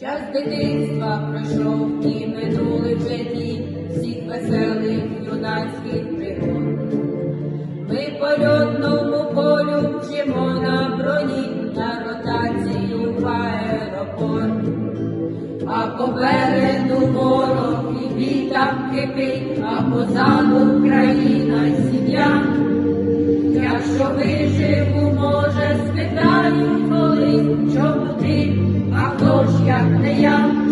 Час дитинства пройшов і минули в житті всіх веселих юнацьких пригод. Ми польотному полю вчимо на броні на ротацію в аеропорт, а попереду ворог і вітам кипить, а позаду країна сім'я, якщо виживу. 样。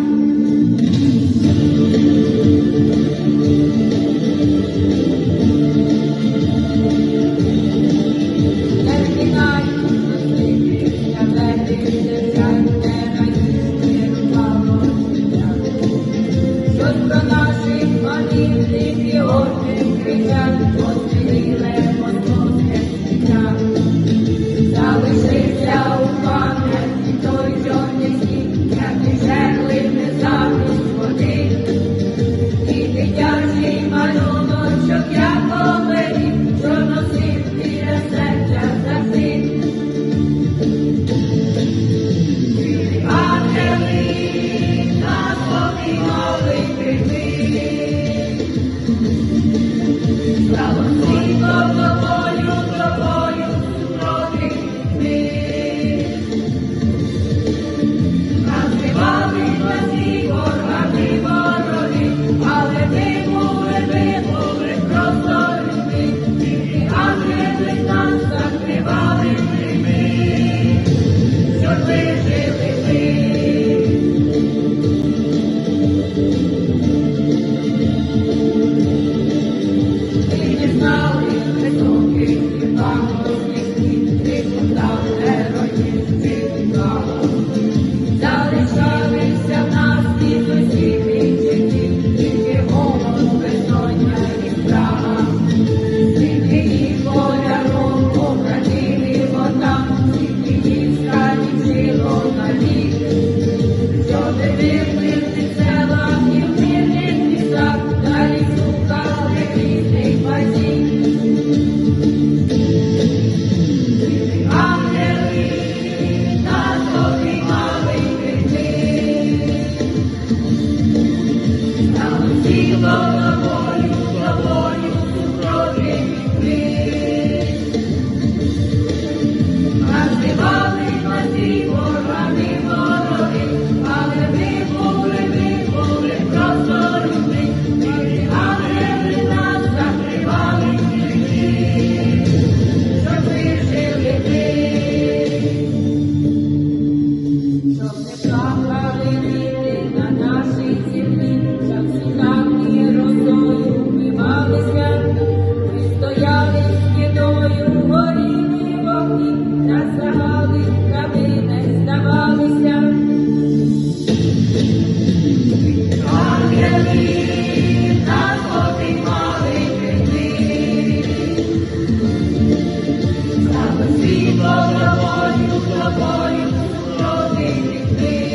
Тобою, тобою, тобою, тобою, тобою,